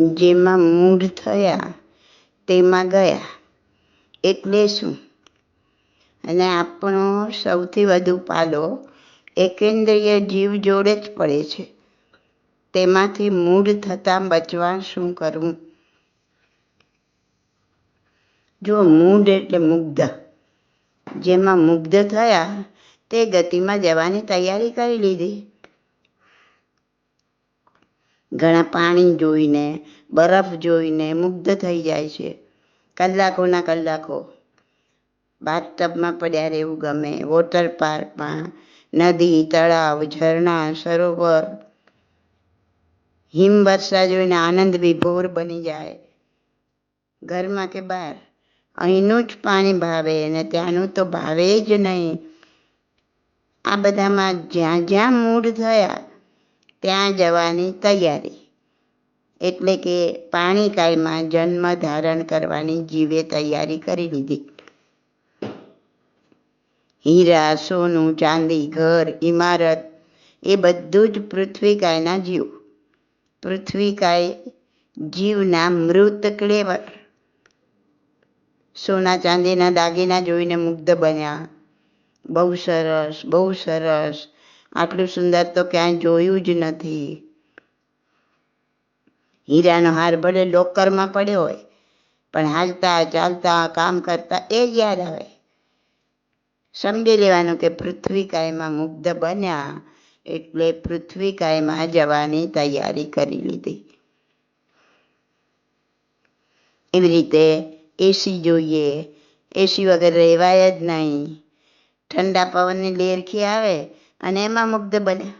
જેમાં મૂઢ થયા, તેમાં ગયા. એટલે શું? અને આપણો સૌથી વધુ પાલો એકેન્દ્રિય જીવ જોડે જ પડે છે. તેમાંથી મૂઢ થતાં બચવા શું કરવું? જો મૂઢ એટલે મુગ્ધ, જેમાં મુગ્ધ થયા, તે ગતિમાં જવાની તૈયારી કરી લીધી. ઘણા પાણી જોઈને, બરફ જોઈને મુગ્ધ થઈ જાય છે. કલાકોના કલાકો બાથટબમાં પડ્યા રહેવું ગમે. વોટર પાર્કમાં, નદી, તળાવ, ઝરણા, સરોવર. હિમવર્ષા જોઈને આનંદ વિભોર બની જાય. ઘરમાં કે બહાર? અહીંનું જ પાણી ભાવે અને ત્યાંનું તો ભાવે જ નહીં. આ બધામાં જ્યાં જ્યાં મૂળ થયા ત્યાં જવાની તૈયારી. એટલે કે પાણી કાળમાં જન્મ ધારણ કરવાની જીવે તૈયારી કરી લીધી. હીરા, સોનું, ચાંદી, ઘર ઇમારત એ બધું જ પૃથ્વીકાયના જીવ. પૃથ્વીકાય જીવના મૃત ક્લેવર. સોના ચાંદીના દાગીના જોઈને મુગ્ધ બન્યા. બહુ સરસ બહુ સરસ. આટલું સુંદર તો ક્યાંય જોયું જ નથી. હીરાનો હાર ભલે લોકરમાં પડ્યો હોય, પણ હાલતા ચાલતા, કામ કરતા એ જ યાદ આવે. સમજી લેવાનું કે પૃથ્વી કાયમાં મુગ્ધ બન્યા, એટલે પૃથ્વી કાયમાં જવાની તૈયારી કરી લીધી. એવી રીતે એસી જોઈએ એસી વગર રહેવાય જ નહીં. ઠંડા પવનની લેરખી આવે? અને એમાં મુગ્ધ બને.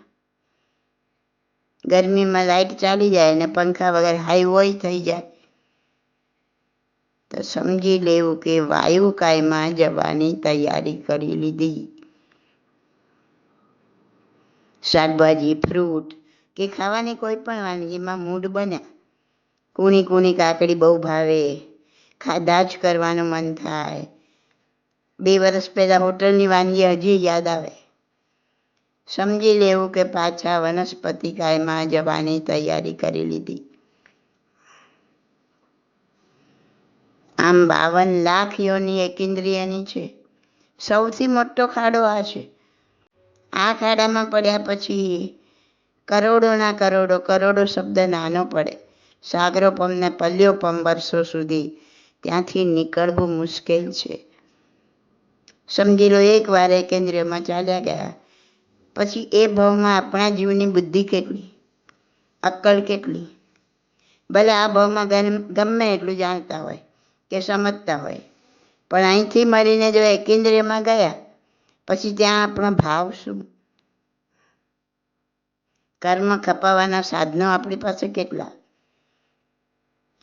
ગરમીમાં લાઇટ ચાલી જાય ને પંખા વગર હાઈ હોય થઈ જાય. તો સમજી લેવું કે વાયુ કાયમાં જવાની તૈયારી કરી લીધી. શાકભાજી ફ્રૂટ કે ખાવાની કોઈ પણ વાનગીમાં મૂડ બન્યા કૂણી કૂણી કાકડી બહુ ભાવે. ખાધા જ કરવાનું મન થાય. બે વર્ષ પહેલાં હોટલની વાનગી હજી યાદ આવે. સમજી લેવું કે પાછા વનસ્પતિ કાયમાં જવાની તૈયારી કરી લીધી. આમ બાવન લાખ યોની એકેન્દ્રિયની છે. સૌથી મોટો ખાડો આ છે. આ ખાડામાં પડ્યા પછી કરોડોના કરોડો કરોડો શબ્દ નાનો પડે. સાગરો પમને પલ્યો પમ વર્ષો સુધી ત્યાંથી નીકળવું મુશ્કેલ છે. સમજી લો, એક વાર કેન્દ્રમાં ચાલ્યા ગયા. પછી એ ભાવમાં આપણા જીવની બુદ્ધિ કેટલી? અક્કલ કેટલી? ભલે આ ભાવમાં ગમે એટલું જાણતા હોય કે સમજતા હોય, પણ અહીંથી મળીને જો એકેન્દ્રિયમાં ગયા, પછી ત્યાં આપણો ભાવ શું? કર્મ ખપાવવાના સાધનો આપણી પાસે કેટલા?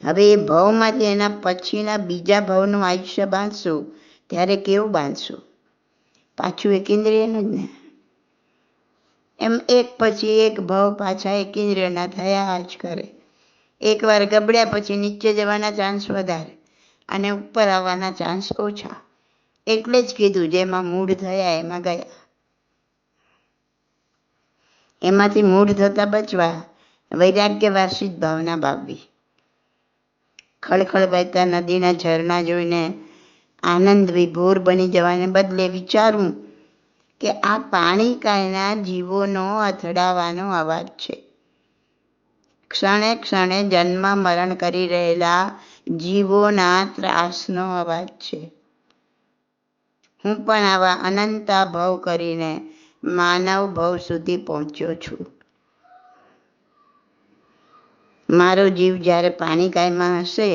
હવે એ ભાવમાંથી એના પછીના બીજા ભાવનું આયુષ્ય બાંધશું, ત્યારે કેવું બાંધશું? પાછું એકેન્દ્રિયનું જ ને? એમ એક પછી એક ભાવ પાછા એકેન્દ્રિયના થયા જ કરે એકવાર ગબડ્યા પછી નીચે જવાના ચાન્સ વધારે અને ઉપર આવવાના ચાન્સ ઓછા. એટલે જ કીધું જેમાં મૂળ થયા એમાં ગયા. એમાંથી મૂળ થતા બચવા વૈરાગ્ય વાર્ષિક ભાવના ભાવવી. ખળખળ વહેતા નદીના ઝરણા જોઈને આનંદ વિભોર બની જવાને બદલે વિચારવું કે આ પાણી કાયના જીવોનો અથડાવાનો અવાજ છે. ક્ષણે ક્ષણે જન્મ મરણ કરી રહેલા જીવોના ત્રાસનો અવાજ છે. હું પણ આવા અનંતા ભવ કરીને માનવ ભવ સુધી પહોંચ્યો છું. મારો જીવ જ્યારે પાણી કાયમાં હશે,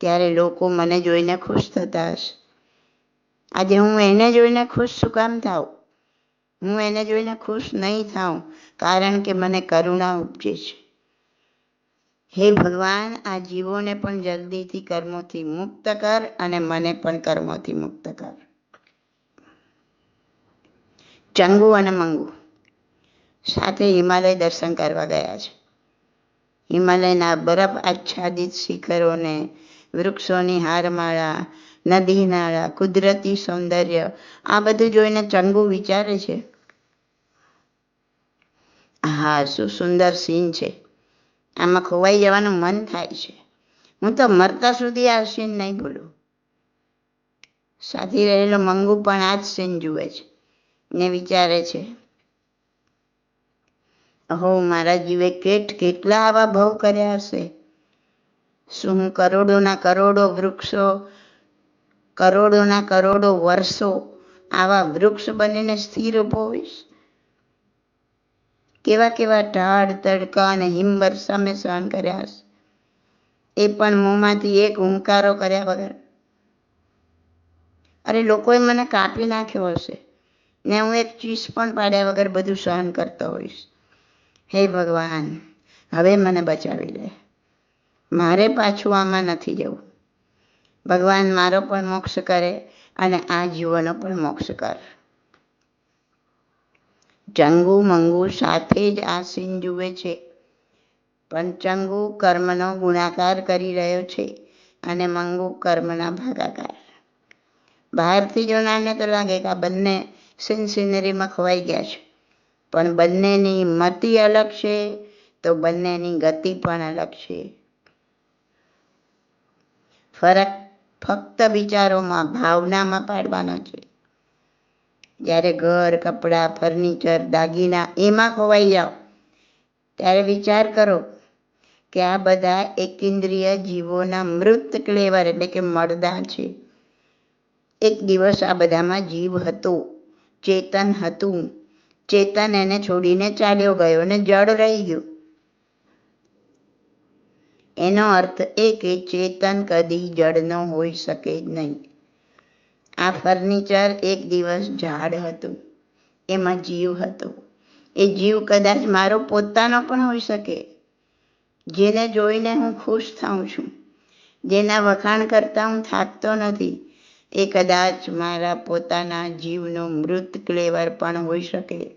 ત્યારે લોકો મને જોઈને ખુશ થતા હશે. આજે હું એને જોઈને ખુશ શું કામ થાઉં હું એને જોઈને ખુશ નહીં થાઉં, કારણ કે મને કરુણા ઉપજે છે. હે ભગવાન, આ જીવોને પણ જલ્દીથી કર્મોથી મુક્ત કર અને મને પણ કર્મોથી મુક્ત કર. ચંગુ અને મંગુ સાથે હિમાલય દર્શન કરવા ગયા છે. હિમાલયના બરફ આચ્છાદિત શિખરોને, વૃક્ષોની હારમાળા નદી નાળા કુદરતી સૌંદર્ય, આ બધું જોઈને ચંગુ વિચારે છે હા, શું સુંદર સીન છે. આમાં ખોવાઈ જવાનું મન થાય છે. હું તો મરતા સુધી આ સીન નહીં ભૂલું. સાથી રહેલો મંગુ પણ આ જ સીન જુએ છે ને વિચારે છે. અહો, મારા જીવે કેટ કેટલા આવા ભવ કર્યા હશે. શું હું કરોડોના કરોડો વૃક્ષો, કરોડોના કરોડો વર્ષો આવા વૃક્ષ બનીને સ્થિર ઊભો હોઈશ? કેવા કેવા ઢાળ, તડકા અને હિમવર્ષા મેં સહન કર્યા હશે. એ પણ મોંમાંથી એક હુંકારો કર્યા વગર. અરે, લોકોએ મને કાપી નાખ્યો હશે. ને હું એક ચીસ પણ પાડ્યા વગર બધું સહન કરતો હોઈશ. હે ભગવાન, હવે મને બચાવી લે. મારે પાછું આમાં નથી જવું. ભગવાન મારો પણ મોક્ષ કરે અને આ જીવોનો પણ મોક્ષ કર. ચંગુ મંગુ સાથે જ આ સીન જુએ છે. પણ ચંગુ કર્મનો ગુણાકાર કરી રહ્યો છે અને મંગુ કર્મના ભાગાકાર. બહારથી જોનારને તો લાગે કે આ બંને સીન સિનરીમાં ખોવાઈ ગયા છે. પણ બંનેની મતિ અલગ છે તો બંનેની ગતિ પણ અલગ છે. ફરક ફક્ત વિચારોમાં, ભાવનામાં પાડવાનો છે. જ્યારે ઘર, કપડાં, ફર્નિચર, દાગીના એમાં ખોવાઈ જાઓ, ત્યારે વિચાર કરો કે આ બધા એકેન્દ્રિય જીવોના મૃત ક્લેવર એટલે કે મળદા છે. એક દિવસ આ બધામાં જીવ હતો, ચેતન હતું, ચેતન એને છોડીને ચાલ્યો ગયો અને જળ રહી ગયું. એનો અર્થ એ કે ચેતન કદી જળ ન હોઈ શકે જ નહીં. આ ફર્નિચર એક દિવસ ઝાડ હતું. એમાં જીવ હતો. એ જીવ કદાચ મારો પોતાનો પણ હોઈ શકે. જેને જોઈને હું ખુશ થાઉં છું. જેના વખાણ કરતાં હું થાકતો નથી. એ કદાચ મારા પોતાના જીવનો મૃત ક્લેવર પણ હોઈ શકે.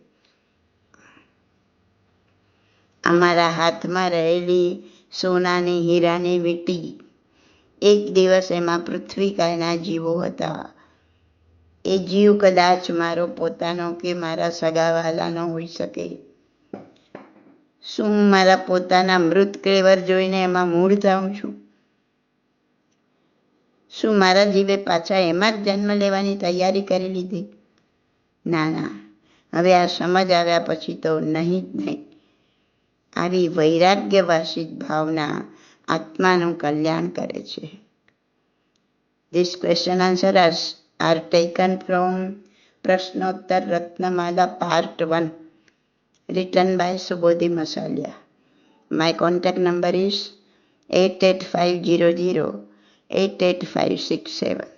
અમારા હાથમાં રહેલી સોનાની હીરાની વીંટી એક દિવસ એમાં પૃથ્વીકાયના જીવો હતા. એ જીવ કદાચ મારો પોતાનો કે મારા સગાવાલાનો હોઈ શકે. શું મારા પોતાના મૃત કલેવર જોઈને એમાં મૂળ થાઉં છું? શું મારા જીવે પાછા એમાં જ જન્મ લેવાની તૈયારી કરી લીધી? ના ના. હવે આ સમજ આવ્યા પછી તો નહીં જ નહીં. આવી વૈરાગ્યવાસી ભાવના આત્માનું કલ્યાણ કરે છે. This question answer are taken from Prasnottar Ratnamala Part 1 written by Subodhi Masalia. My contact number is 88500 88567.